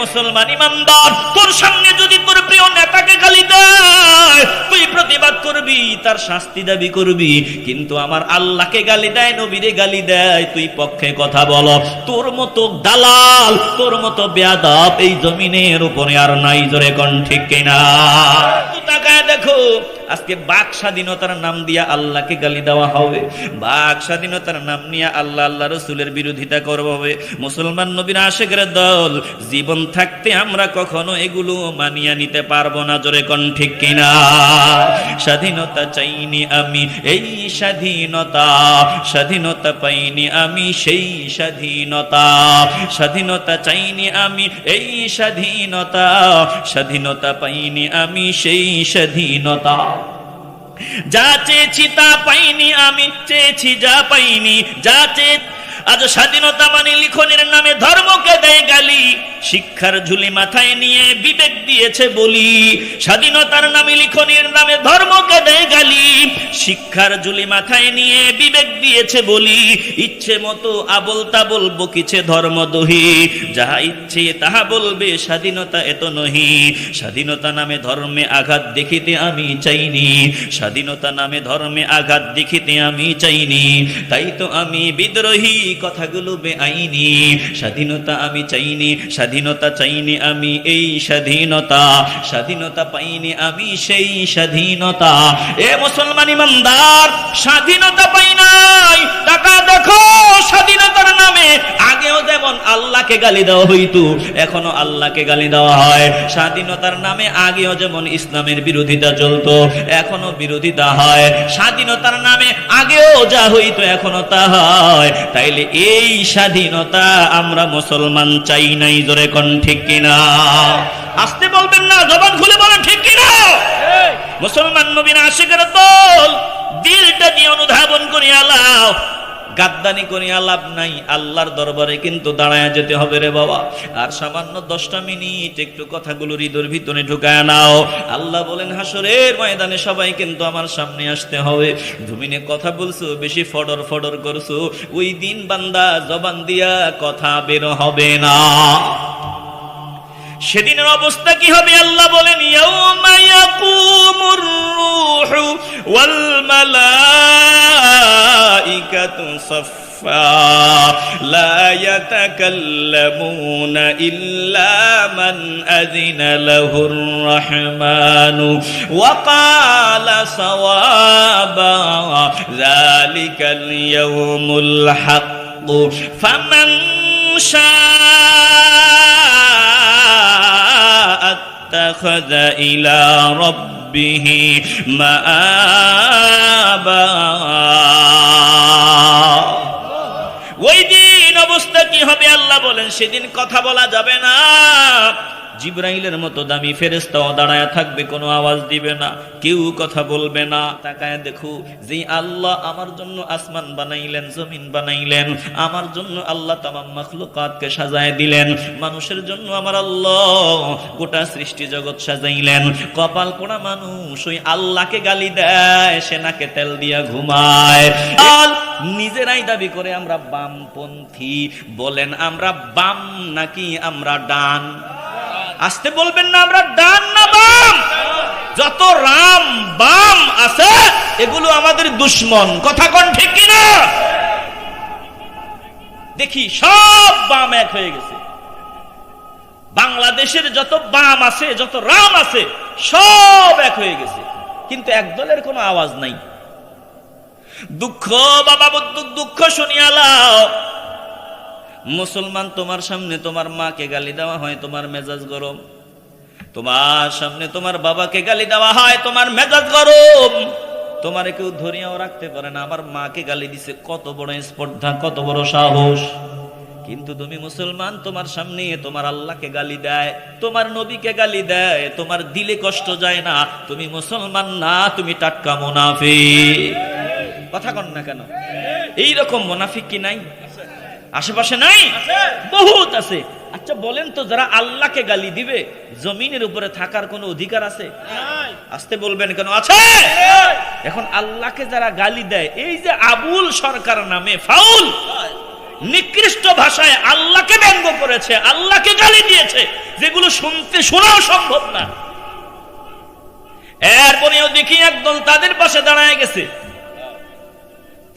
মুসলমান ইমানদার, তোর সামনে যদি তোর প্রিয় নেতাকে গালি দেয়, তুই প্রতিবাদ করবি, তার শাস্তি দাবি করবি। কিন্তু আমার আল্লাহকে গালি দেয়, নবীরে গালি দেয়, তুই পক্ষে কথা বল। তোর মতো দালাল, তোর মতো বেয়াদব এই জমিনের উপরে আর নাই জোরে কোন। ঠিক কিনা তাকায় দেখো আজকে বাক স্বাধীনতার নাম দিয়া আল্লাহকে গালি দেওয়া হবে। বাক স্বাধীনতার নাম নিয়ে আল্লাহ আল্লাহ রসুলের বিরোধিতা করব হবে। মুসলমান নবীর আশেকের দল, জীবন থাকতে আমরা কখনো এগুলো মানিয়া নিতে পারব না, জোরে কোন ঠিক কিনা? স্বাধীনতা চাইনি আমি এই স্বাধীনতা স্বাধীনতা পাইনি আমি সেই স্বাধীনতা স্বাধীনতা চাইনি আমি এই স্বাধীনতা স্বাধীনতা পাইনি আমি সেই স্বাধীনতা। যা চেয়েছি তা পাইনি আমি চেয়েছি যা পাইনি যা চেয়ে আজ স্বাধীনতা মানে লিখনের নামে ধর্মকে দেয় গালি। শিক্ষার ঝুলি মাথায় নিয়ে বিবেক দিয়েছে বলি। স্বাধীনতার নামে লিখনের নামে ধর্মকে দেয় গালি। শিক্ষার ঝুলি মাথায় নিয়ে বিবেক দিয়েছে বলি। ইচ্ছে মতো আবল তাবল বকিছে ধর্মদহি যাহা ইচ্ছে তাহা বলবে, স্বাধীনতা এত নহি। স্বাধীনতা নামে ধর্মে আঘাত দেখিতে আমি চাইনি। স্বাধীনতা নামে ধর্মে আঘাত দেখিতে আমি চাইনি। তাই তো আমি বিদ্রোহী কথাগুলো বেআইনি। স্বাধীনতা আমি চাইনি, স্বাধীনতা চাইনি আমি এই স্বাধীনতা। স্বাধীনতা পাইনি আমি সেই স্বাধীনতা। এ মুসলমান ইমানদার, স্বাধীনতা পাই নাই। টাকা দেখো, স্বাধীনতার নামে। আগেও যেমন আল্লাহকে গালি দেওয়া হইতো, এখনও আল্লাহকে গালি দেওয়া হয়। স্বাধীনতার নামে আগেও যেমন ইসলামের বিরোধিতা চলতো, এখনও বিরোধিতা হয়। স্বাধীনতার নামে আগেও যা হইতো, এখনও তা হয়। তাইলে এই স্বাধীনতা আমরা মুসলমান চাই নাই জোরে কন ঠিক কিনা? আসতে বলবেন না জবান খুলে বলেন ঠিক কিনা? মুসলমান নবীন আশিকের দল দিলটা নিয়ে অনুধাবন করিয়া আল্লাহ গাদ্দানি করিয়া লাভ নাই, আল্লাহর দরবারে কিন্তু দাঁড়ায় যেতে হবে রে বাবা। আর সামান্য দশটা মিনিট একটু কথাগুলো হৃদয়ের ভিতরে ঢুকায় নাও। আল্লাহ বলেন হাসরের ময়দানে সবাই কিন্তু আমার সামনে আসতে হবে। ধুমিনে কথা বলছো, বেশি ফডর ফডর করছ, ওই দিন বান্দা জবান দিয়া কথা বের হবে না। সেদিনের অবস্থা কি হবে? আল্লাহ বলেন ইয়াউমা ইয়াকুমুর রূহু ওয়াল মালাইকাতু اتخذ إلى ربه مآبا ওই দিন অবস্থা কি হবে আল্লাহ বলেন সেদিন কথা বলা যাবে না জিব্রাইলের মতো দামি ফেরেস্তাও দাঁড়ায় থাকবে, কোনো আওয়াজ দিবে না, কেউ কথা বলবে না। তাকায় দেখো যে আল্লাহ আমার জন্য আসমান বানাইলেন, জমিন বানাইলেন, আমার জন্য আল্লাহ তামাম মাখলুকাতকে সাজায় দিলেন, মানুষের জন্য আমার আল্লাহ গোটা সৃষ্টি জগৎ সাজাইলেন, কপাল পোড়া মানুষ ওই আল্লাহকে গালি দেয় সেনাকে তেল দিয়া ঘুমায়। আল নিজেরাই দাবি করে আমরা বামপন্থী, বলেন আমরা বাম নাকি আমরা ডান? আসতে বলবেন না আমরা, ডান না বাম? যত রাম বাম আছে, এগুলো আমাদের দুশ্মন। কথা কোন ঠিক কিনা? দেখি, সব বাম এক হয়ে গেছে। বাংলাদেশের যত বাম আছে, যত রাম আছে, সব এক হয়ে গেছে। কিন্তু এক দলের কোনো আওয়াজ নাই। দুঃখ, বাবা, দুঃখ শুনিয়ালাও মুসলমান তোমার সামনে তোমার মাকে গালি দেওয়া হয়, তোমার মেজাজ গরম। তোমার সামনে তোমার বাবাকে গালি দেওয়া হয়, তোমার মেজাজ গরম। তোমারে কেউ ধরিয়াও রাখতে পারে না, আমার মাকে গালি দিছে, কত বড় স্পর্ধা, কত বড় সাহস। কিন্তু তুমি মুসলমান, তোমার সামনে তোমার আল্লাহকে গালি দেয়, তোমার নবীকে গালি দেয়, তোমার দিলে কষ্ট যায় না। তুমি মুসলমান না, তুমি টাটকা মুনাফিক। কথা কন না কেন? এই রকম মুনাফিক কি নাই? আশেপাশে নাই? বহুত আছে। আচ্ছা বলেন তো যারা আল্লাহকে গালি দিবে জমিনের উপরে থাকার কোনো অধিকার আছে? আসতে বলবেন কেন? আছে? এখন আল্লাহকে যারা গালি দেয় এই যে আবুল সরকার নামে ফাউল নিকৃষ্ট ভাষায় আল্লাহকে ব্যঙ্গ করেছে আল্লাহকে গালি দিয়েছে যেগুলো শুনতে শোনাও সম্ভব না। এরপরেও দেখি একদল তাদের পাশে দাঁড়ায় গেছে।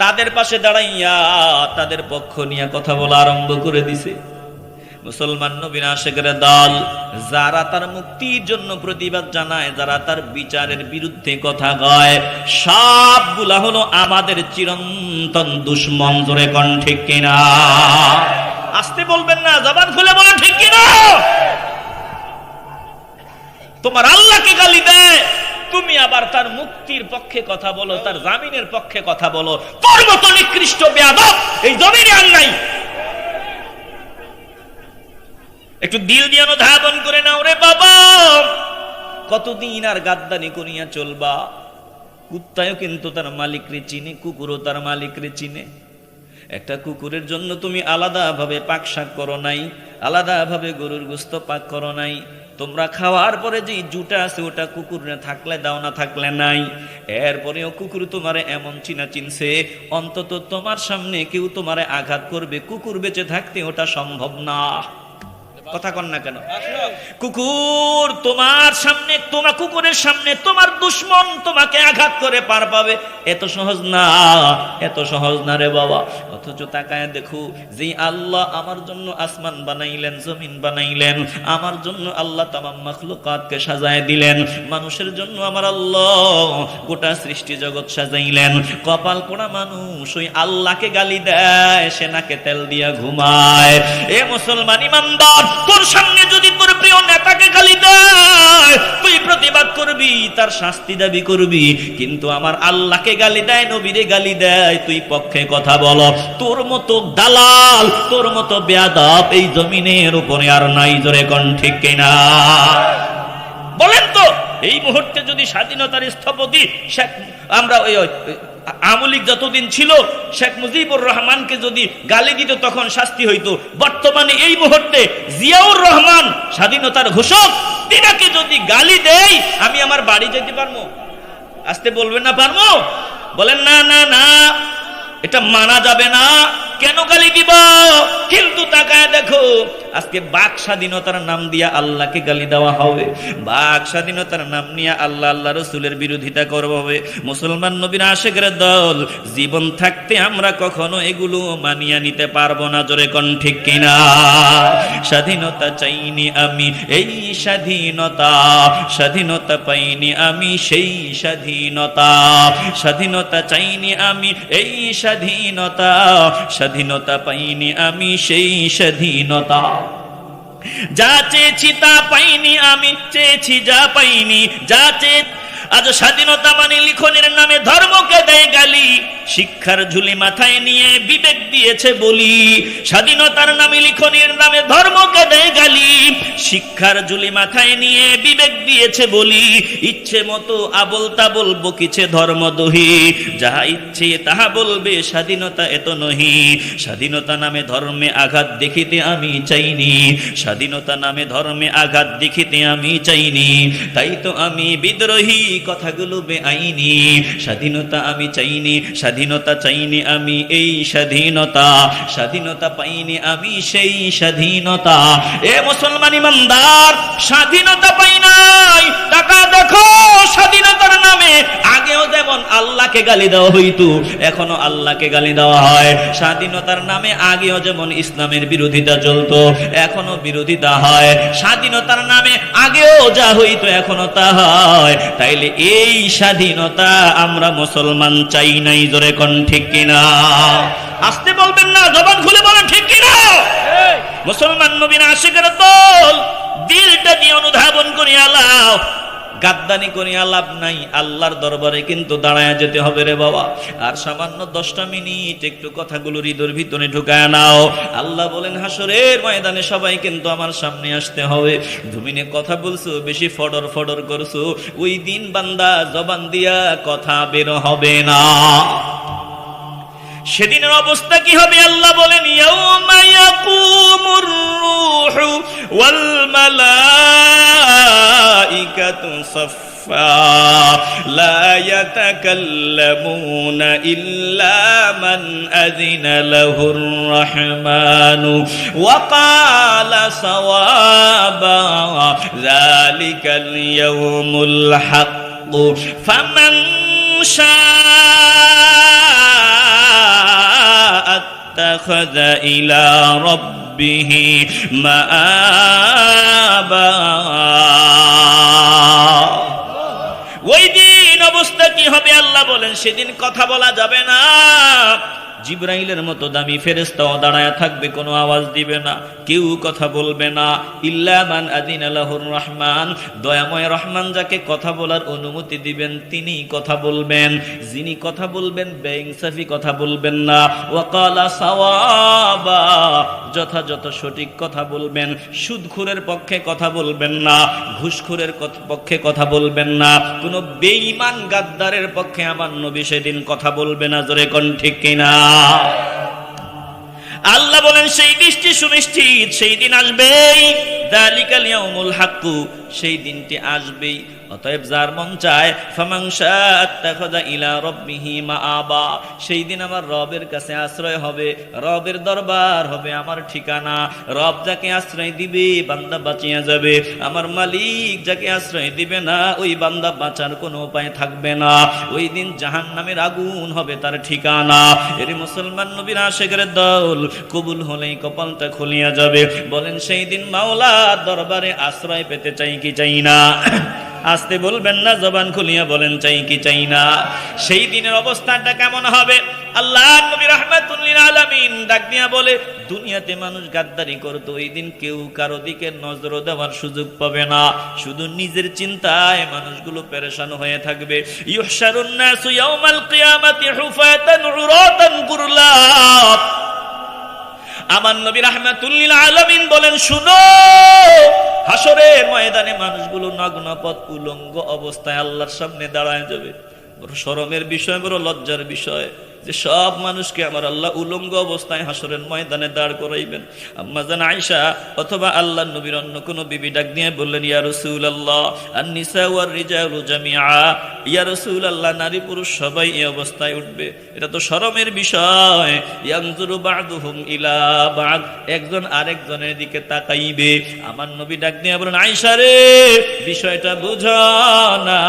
তাদের পাশে দাঁড়াইয়া তাদের পক্ষ নিয়ে কথা বলা আরম্ভ করে দিছে। মুসলমান নবীন আশেকের দল যারা তার মুক্তির জন্য প্রতিবাদ জানায়, যারা তার বিচারের বিরুদ্ধে কথা কয়, সবগুলা হলো আমাদের চিরন্তন দুশ্মন জোরে কন ঠিক কিনা? আসতে বলবেন না, জবান খুলে বলেন ঠিক কিনা? তোমার আল্লাহকে গালি দেয়। তুমি আবার তার মুক্তির পক্ষে কথা বলো, তার জামিনের পক্ষে কথা বলো। তোর মতো নিকৃষ্ট বেয়াদব এই জমিনে আর নাই। একটু দিল দিয়ে ধাবন করে নাও রে বাবা। কতদিন আর গাদ্দানি করিয়া চলবা? কুত্তায়ও কিন্তু তার মালিকরে চিনে, কুকুরও তার মালিকরে চিনে। একটা কুকুরের জন্য তুমি আলাদাভাবে পাক শাক করো নাই, আলাদাভাবে গরুর গোস্ত পাক করো নাই। তোমরা খাওয়ার পরে যে জুটা আছে, ওটা কুকুর থাকলে দাও, না থাকলে নাই। এরপরেও কুকুর তোমারে এমন চিনা চিনছে অন্তত তোমার সামনে কেউ তোমারে আঘাত করবে, কুকুর বেঁচে থাকতে ওটা সম্ভব না। কথা কন না কেন? কুকুর তোমার সামনে তোমার কুকুরের সামনে, তোমার দুশ্মন তোমাকে আঘাত করে পার পাবে। এত সহজ না, এত সহজ না রে বাবা। অথচ তাকায় দেখো, যে আল্লাহ আমার জন্য আসমান বানাইলেন, জমিন বানাইলেন, আমার জন্য আল্লাহ তামাম মাখলুকাতকে সাজায় দিলেন। মানুষের জন্য আমার আল্লাহ গোটা সৃষ্টি জগৎ সাজাইলেন। কপাল পোড়া মানুষ ওই আল্লাহকে গালি দেয়, সেনাকে তেল দিয়া ঘুমায়। এ মুসলমান ইমানদার তোর সামনে যদি তোর প্রিয় নেতাকে গালি দেয়, তুই প্রতিবাদ করবি, তার শাস্তি দাবি করবি। কিন্তু আমার আল্লাহকে গালি দেয়, নবীরে গালি দেয়, তুই পক্ষে কথা বল। তোর মতো দালাল, তোর মতো বেয়াদব এই জমিনের উপরে আর নাই জোরে কোন ঠিক কিনা। বলেন তো এই মুহূর্তে যদি স্বাধীনতার স্থপতি শেখ, আমরা ওই আমলিক যতদিন ছিল, শেখ মুজিবুর রহমানকে যদি গালি দিত, তখন শাস্তি হইতো। বর্তমানে এই মুহূর্তে জিয়াউর রহমান স্বাধীনতার ঘোষক। তিনাকে যদি গালি দেই, আমি আমার বাড়ি যেতে পারব? আসতে বলবেন না পারব? বলেন, না না না, এটা মানা যাবে না। কেন গালি দিব? কিন্তু তাকায় দেখো আজকে বাক স্বাধীনতার নাম দিয়া আল্লাহকে গালি দেওয়া হবে। বাক স্বাধীনতার নাম নিয়ে আল্লাহ আল্লাহ রসুলের বিরোধিতা করব হবে। মুসলমান নবীর আশেকের দল, জীবন থাকতে আমরা কখনো এগুলো মানিয়া নিতে পারব না, জোরে কোন ঠিক কিনা? স্বাধীনতা চাইনি আমি, এই স্বাধীনতা। স্বাধীনতা পাইনি আমি, সেই স্বাধীনতা। স্বাধীনতা চাইনি আমি, এই স্বাধীনতা। স্বাধীনতা পাইনি আমি, সেই স্বাধীনতা। যা চেয়েছি তা পাইনি আমি, চেয়েছি যা পাইনি, যা চেয়ে আজ স্বাধীনতা মানে লিখনের নামে ধর্মকে দেয় গালি। শিক্ষার ঝুলি মাথায় নিয়ে বিবেক দিয়েছে বলি। স্বাধীনতার নামে লিখনের নামে ধর্মকে দেয় গালি। শিক্ষার ঝুলি মাথায় নিয়ে বিবেক দিয়েছে বলি। ইচ্ছে মতো আবল তাবল বকিছে ধর্মদহি যাহা ইচ্ছে তাহা বলবে, স্বাধীনতা এত নহি। স্বাধীনতা নামে ধর্মে আঘাত দেখিতে আমি চাইনি। স্বাধীনতা নামে ধর্মে আঘাত দেখিতে আমি চাইনি। তাই তো আমি বিদ্রোহী কথাগুলো বেআইনি। স্বাধীনতা আমি চাইনি স্বাধীনতা চাইনি আমি এই স্বাধীনতা। স্বাধীনতা পাইনি আমি সেই স্বাধীনতা। এ মুসলমান ইমানদার, স্বাধীনতা পাই নাই। টাকা দেখো, স্বাধীনতার নামে। আগেও যেমন আল্লাহকে গালি দেওয়া হইতো, এখনও আল্লাহকে গালি দেওয়া হয়। স্বাধীনতার নামে আগেও যেমন ইসলামের বিরোধিতা চলতো, এখনও বিরোধিতা হয়। স্বাধীনতার নামে আগেও যা হইতো, এখনও তা হয়। তাইলে এই স্বাধীনতা আমরা মুসলমান চাই নাই জোরে কোন ঠিক কিনা? আসতে বলবেন না জবান খুলে বলেন ঠিক কিনা? মুসলমান নবীন আশিকের দল দিলটা দিয়ে অনুধাবন করি আল্লাহ গাদ্দানি করিয়া লাভ নাই আল্লাহর দরবারে কিন্তু দাঁড়ায় যেতে হবে রে বাবা। আর সামান্য দশটা মিনিট একটু কথাগুলো হৃদয়ের ভিতরে ঢুকায় নাও। আল্লাহ বলেন হাসরের ময়দানে সবাই কিন্তু আমার সামনে আসতে হবে। জমিনে কথা বলছো বেশি ফডর ফডর করছ। ওই দিন বান্দা জবান দিয়া কথা বের হবে না। সেদিনের অবস্থা কি হবে? আল্লাহ বলেন ইয়াউমা ইয়াকুমুর اتخذ إلى ربه مآبا ওই দিন অবস্থা কি হবে আল্লাহ বলেন সেদিন কথা বলা যাবে না জিব্রাইলের মতো দামি ফেরেস্তাও দাঁড়ায় থাকবে, কোনো আওয়াজ দিবে না, কেউ কথা বলবে না। ইল্লামান আদিন আল্লাহুর রহমান, দয়াময় রহমান যাকে কথা বলার অনুমতি দিবেন, তিনি কথা বলবেন। যিনি কথা বলবেন, বেইনসাফি কথা বলবেন না। ওয়াকালা সাওয়াবা, যথাযথ সঠিক কথা বলবেন। সুদখুরের পক্ষে কথা বলবেন না, ঘুষখুরের পক্ষে কথা বলবেন না। কোনো বেঈমান গাদ্দারের পক্ষে আমার নবী সেদিন কথা বলবে না, জোরে কোন ঠিক কিনা? আল্লাহ বলেন সেই দৃষ্টি সুনিশ্চিত সেই দিন আসবেই। দালিকালিয়া অমুল হাক্কু সেই দিনটি আসবেই। অতএব যার মন চায় ইলা রাব্বিহি মাআবা, সেই দিন আমার রবের কাছে আশ্রয় হবে, রবের দরবার হবে আমার ঠিকানা। রব যাকে আশ্রয় দিবে, বান্দা বাঁচিয়া যাবে। আমার মালিক যাকে আশ্রয় দিবে না, ওই বান্দা বাঁচার কোনো উপায় থাকবে না। ওই দিন জাহান্নামের আগুন হবে তার ঠিকানা। এর মুসলমান নবীর আশেকের দল কবুল হলেই কপালটা খুলিয়া যাবে। বলেন, সেই দিন মাওলা দরবারে আশ্রয় পেতে চাই কি চাই না? আসতে বলবেন না, জবান খুলিয়া বলেন, চাই কি চাই না। সেই দিনের অবস্থাটা কেমন হবে? আল্লাহ নবী রাহমাতুল্লিল আলামিন ডাক দিয়া বলে, দুনিয়াতে মানুষ গাদ্দারি করতো, ওই দিন কেউ কারও দিকে নজর দেওয়ার সুযোগ পাবে না। শুধু নিজের চিন্তায় মানুষগুলো পেরেশান হয়ে থাকবে। ইউহশারুন নাসু ইয়াউমাল কিয়ামাতি হুফাতান উরাতান গুরলা আমার নবী রাহমাতুল্লিল আলমিন বলেন, শুনো হাসরের ময়দানে মানুষগুলো নগ্ন পথ উলঙ্গ অবস্থায় আল্লাহর সামনে দাঁড়ায় যাবে। বড় শরমের বিষয়, বড় লজ্জার বিষয়। যে সব মানুষকে আমার আল্লাহ উলঙ্গ অবস্থায় হাসরের ময়দানে দাঁড় করাইবেন। আম্মা জান আয়েশা, অথবা আল্লাহ নবীর অন্য কোন বিবি ডাক দিয়ে বললেন, ইয়া রাসূলুল্লাহ, আন-নিসা ওয়ার রিজালু জামিআ। ইয়া রাসূলুল্লাহ, নারী পুরুষ সবাই এই অবস্থায় উঠবে। এটা তো শরমের বিষয়। ইয়ানজুরু বা'দুহুম ইলা বা'দ। একজন আরেকজনের দিকে তাকাইবে। আমার নবী ডাক দিয়ে বলেন আয়েশা রে, বিষয়টা বুঝো না।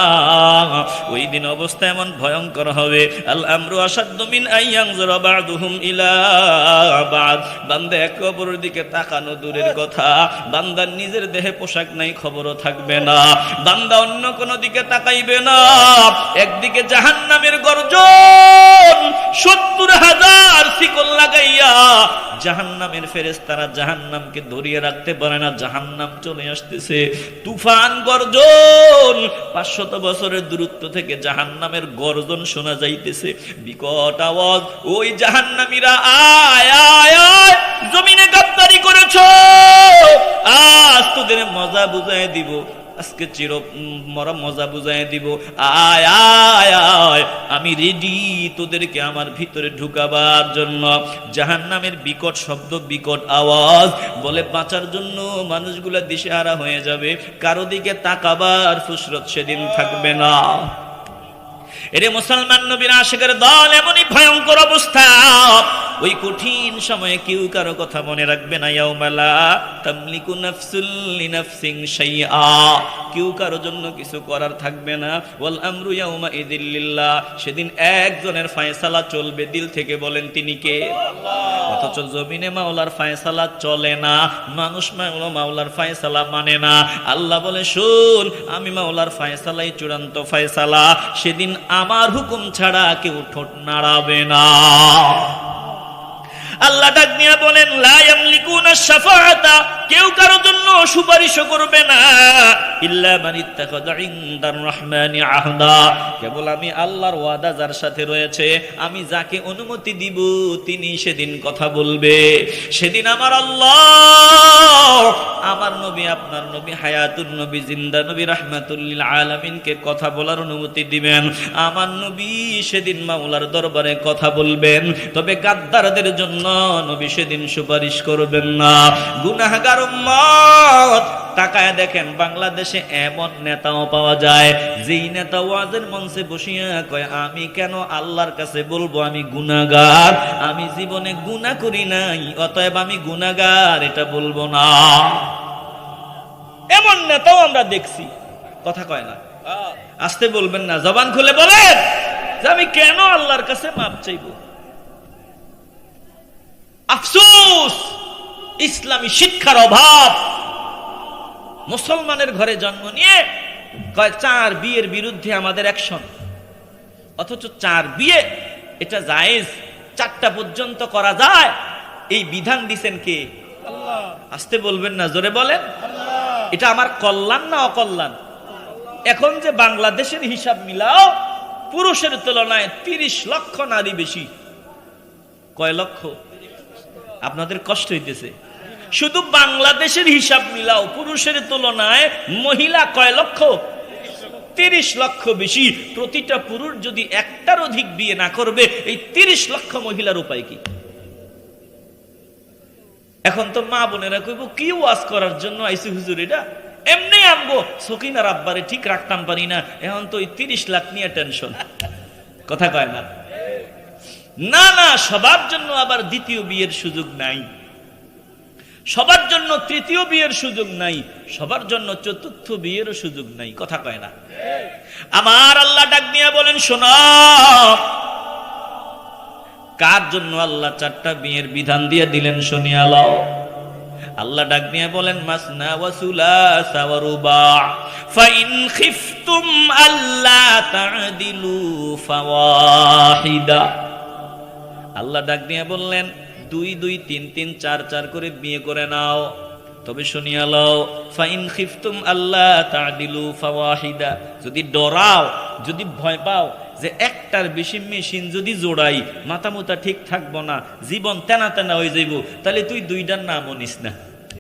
ওই দিন অবস্থা এমন ভয়ঙ্কর হবে। আল আমরু আসাদ্দু মিন আইয়ানজুরা বা'দুহুম ইলা বা'দ। বান্দা একে দিকে তাকানো দূরের কথা। বান্দার নিজের দেহে পোশাক নাই, খবরও থাকবে না। বান্দা অন্য কোনো দিকে তাকাইবে না। একদিকে জাহান্নামের গর্জন, সত্তর হাজার শিকল লাগাইয়া জাহান্নামের ফেরেশতারা জাহান্নামকে ধরিয়ে রাখতে পারে না। জাহান্নাম চলে আসতেছে। তুফান গর্জন, পাঁচশত বছরের দূরত্ব থেকে জাহান্নামের গর্জন শোনা যাইতেছে। বিকট আওয়াজ ওই জাহান্নামীরা, আয় আয় আয়, জমিনে গাদ্দারি আজ তোদের মজা বুঝাই দিব। আজকে চির মরা মজা বুঝাই দিব। আয় আয় আয়, আমি রেডি তোদেরকে আমার ভিতরে ঢুকাবার জন্য। জাহান্নামের বিকট শব্দ, বিকট আওয়াজ বলে বাঁচার জন্য মানুষগুলা দিশেহারা হয়ে যাবে। কারও দিকে তাকাবার ফুসরত সেদিন থাকবে না। এরে মুসলমান নবীর আশেকের দল এমনই ভয়ঙ্কর অবস্থা। ওই কঠিন সময়ে কেউ কারও কথা মনে রাখবে না, ইয়াউমালা তামলিকু নাফসুল লিনাফসিন শাইআ। কেউ কারও জন্য কিছু করার থাকবে না। ওয়াল আমরু ইয়াউমা ইদিল্লিল্লাহ সেদিন একজনের ফয়সালা চলবে, দিল থেকে বলেন তিনি কে? অথচ জমিনে মাওলার ফয়সালা চলে না, মানুষ মাওলা মাওলার ফয়সালা মানে না। আল্লাহ বলে, শুন, আমি মাওলার ফয়সালাই চূড়ান্ত ফয়সালা। সেদিন আমার হুকুম ছাড়া কেউ ঠোঁট নাড়াবে না। আল্লাহ ডাক দিয়া বলেন, লা ইয়ামলিকুনা শাফাআতা কেউ কারও জন্য সুপারিশ করবে না। ইল্লা মান ইত্তাখাযা ইনদার রহমানি আহদা। কেবল আমি আল্লাহর ওয়াদা যার সাথে রয়েছে, আমি যাকে অনুমতি দিব, তিনি সেদিন কথা বলবে। সেদিন আমার আল্লাহ আমার নবী, আপনার নবী, হায়াতুন নবী, জিন্দা নবী রাহমাতুল্লিল আলামিনকে কথা বলার অনুমতি দিবেন। আমার নবী সেদিন মাওলার দরবারে কথা বলবেন। তবে গাদ্দারদের জন্য নবী সেদিন সুপারিশ করবেন না। গুনাহগার উম্মত, তাকায় দেখেন বাংলাদেশে এমন নেতাও পাওয়া যায়, যেই নেতা ওয়াজের মঞ্চে বসিয়া কয়, আমি কেন আল্লাহর কাছে বলব আমি গুনাহগার? আমি জীবনে করি নাই, অতএব আমি গুনাহগার, এটা বলব না। এমন নেতাও আমরা দেখছি। কথা কয় না। আসতে বলবেন না, জবান খুলে বলেন যে আমি কেন আল্লাহর কাছে মাপ চাইব? আফসোস ইসলামী শিক্ষার অভাব। মুসলমানের ঘরে জন্ম নিয়ে কয় চার বিয়ের বিরুদ্ধে আমাদের অ্যাকশন। অথচ চার বিয়ে এটা জায়েজ। চারটা পর্যন্ত করা যায়। এই বিধান দিছেন কে? আসতে বলবেন না জোরে বলেন। এটা আমার কল্যাণ না অকল্যাণ? এখন যে বাংলাদেশের হিসাব মিলাও পুরুষের তুলনায় তিরিশ লক্ষ নারী বেশি। কয় লক্ষ? আপনাদের কষ্ট হইতেছে। শুধু বাংলাদেশের হিসাব মিলাও, পুরুষের তুলনায় মহিলা কয় লক্ষ? তিরিশ লক্ষ বেশি। প্রতিটা পুরুষ যদি একটার অধিক বিয়ে না করবে, এই তিরিশ লক্ষ মহিলার উপায় কি? এখন তো মা বোনেরা কইব, কি ওয়াজ করার জন্য আইসি হুজুর এটা? এমনি আমগো, সকিনার আব্বারে ঠিক রাখতাম পারি না। এখন তো ওই তিরিশ লাখ নিয়ে টেনশন। কথা কয় না। না না সবার জন্য আবার দ্বিতীয় বিয়ের সুযোগ নাই। সবার জন্য তৃতীয় বিয়ের সুযোগ নাই, সবার জন্য চতুর্থ বিয়েরও সুযোগ নাই, কথা কয় না। আমার আল্লাহ ডাক দিয়া বলেন, শোনা, কার জন্য আল্লাহ চারটা বিয়ের বিধান দিয়ে দিলেন শুনিয়া লও। আল্লাহ ডাক দিয়ে বলেন, মাসনা ওয়াসুলা সাওয়ারুবা ফাইন খিফতুম আল্লাহ তা'দিলু ফাওয়াহিদা। আল্লাহ ডাক দিয়ে বললেন, দুই দুই, তিন তিন, চার চার করে বিয়ে করে নাও। তবে শুনিয়া লও, ফাইন খিফতুম আল্লাহ তা'দিলু ফাওয়াহিদা। যদি ডরাও, যদি ভয় পাও যে একটার বেশি মেশিন যদি জোড়াই, মাথা মোতা ঠিক থাকব না, জীবন তেনা তেনা হয়ে যাইব, তাহলে তুই দুইটার নামও নিস না।